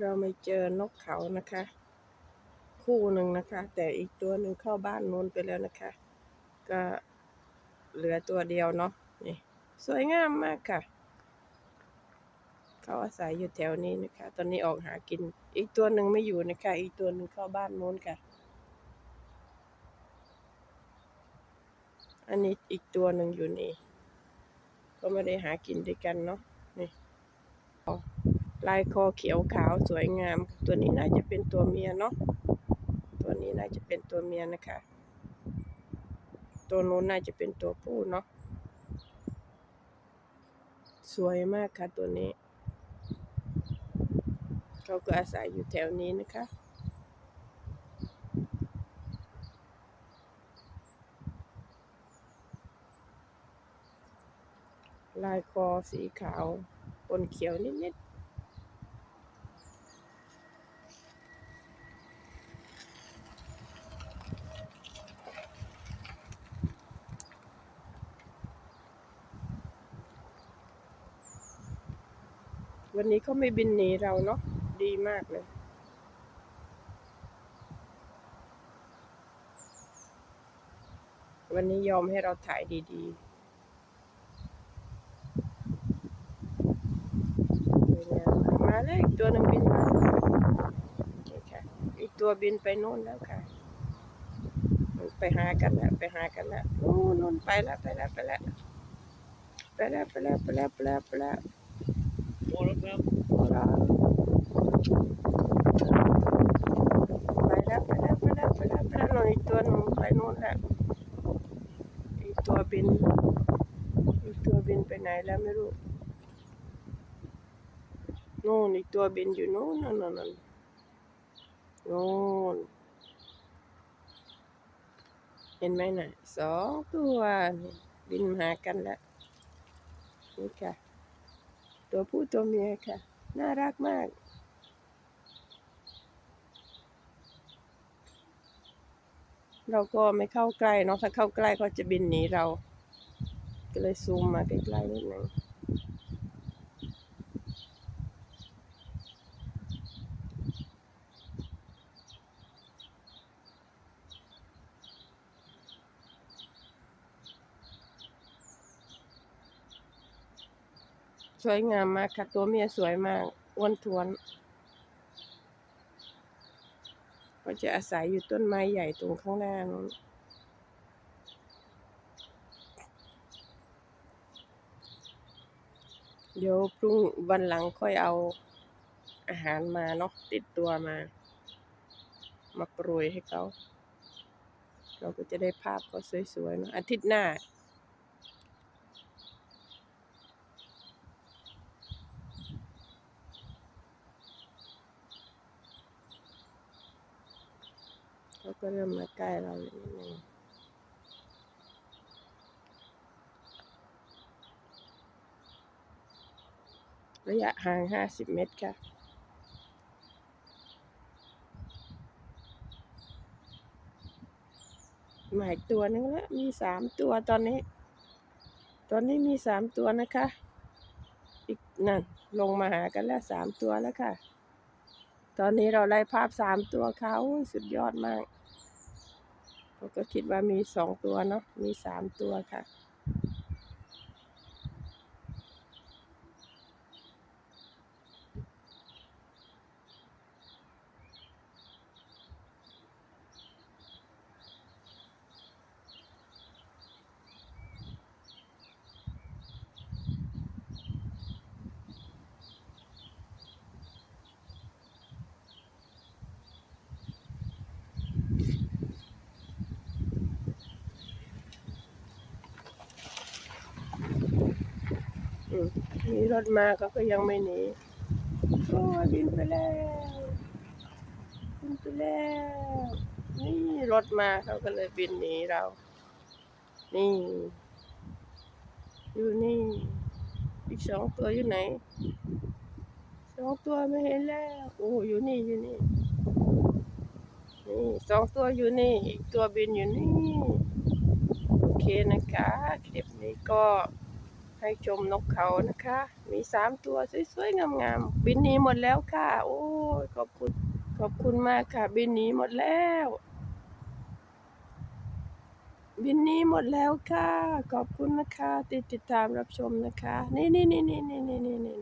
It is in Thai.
เราไม่เจอนกเขานะคะ คู่หนึ่งนะคะ แต่อีกตัวหนึ่งเข้าบ้านนู้นไปแล้วนะคะ ก็เหลือตัวเดียวเนาะนี่สวยงามมากค่ะ เขาอาศัยอยู่แถวนี้นะคะ ตอนนี้ออกหากิน อีกตัวหนึ่งไม่อยู่นะคะ อีกตัวหนึ่งเข้าบ้านนู้นค่ะ อันนี้อีกตัวหนึ่งอยู่นี่ ก็ไม่ได้หากินด้วยกันเนาะนี่ ลายคอเขียวขาวสวยงาม ตัวนี้น่าจะเป็นตัวเมียเนาะตัวนี้น่าจะเป็นตัวเมียนะคะ ตัวนู้นน่าจะเป็นตัวผู้เนาะสวยมากค่ะตัวนี้ เขาก็อาศัยอยู่แถวนี้นะคะ ลายคอสีขาวปนเขียวนิดๆ วันนี้เขาไม่บินหนีเราเนาะดีมากเลย วันนี้ยอมให้เราถ่ายดี ๆามากมาเลยอีกตัวหนึ่งบินมาโอเคค่ะ อีกตัวบินไปโน่นแล้วค่ะ ไปหากันแล้วไปหากันแล้วนู่นนู่นไปแล้วไปแล้วไปแล้วไปแล้วไปแล้วไปแล้วไปแล้วไปละ ไปแล้วไปแล้วไปแล้วไปแล้วไปแล้วนู่นอีกตัวหนึงไปโน่นแล้วอีกตัวบินอีกตัวบินไปไหนแล้วไม่รู้นู่นอีกตัวบินอยู่นู่นนั่นนั่นนั่นนู่นเห็นไหมน่ะสองตัวนี่บินมาหากันแล้วนี่ค่ะ ตัวผู้ตัวเมียค่ะ น่ารักมาก เราก็ไม่เข้าใกล้เนาะถ้าเข้าใกล้ก็จะบินหนีเรา ก็เลยซูมมาใกล้ๆนิดหนึ่ง สวยงามมากค่ะ ตัวเมียสวยมากอ้วนท้วน ก็จะอาศัยอยู่ต้นไม้ใหญ่ตรงข้างหน้านู้นเดี๋ยวพรุ่งวันหลังค่อยเอาอาหารมาเนาะติดตัวมา มาโปรยให้เขา เราก็จะได้ภาพเขาสวยๆเนาะอาทิตย์หน้า เขาก็เริ่มมาใกล้เราแล้วนิดนึงระยะห่างห้าสิบเมตรค่ะหมายตัวนึงแล้วมีสามตัวตอนนี้ ตอนนี้มีสามตัวนะคะ อีกนั่นลงมาหากันแล้วสามตัวแล้วค่ะ ตอนนี้เราได้ภาพสามตัวเขาสุดยอดมาก ก็คิดว่ามีสองตัวเนาะมีสามตัวค่ะ มีรถมาเขาก็ยังไม่หนีโอ้ยบินไปแล้วบินไปแล้ว นี่รถมาเขาก็เลยบินหนีเรา นี่ อยู่นี่ อีกสองตัวอยู่ไหน สองตัวไม่เห็นแล้ว โอ้อยู่นี่อยู่นี่ นี่สองตัวอยู่นี่ อีกตัวบินอยู่นี่ โอเคนะคะ คลิปนี้ก็ ให้ชมนกเขานะคะ มีสามตัวสวยๆงามๆบินหนีหมดแล้วค่ะ โอ้ยขอบคุณขอบคุณมากค่ะ บินหนีหมดแล้ว บินหนีหมดแล้วค่ะ ขอบคุณนะคะ ติดติดตามรับชมนะคะ นี่นี่นี่นี่นี่นี่นี่นี่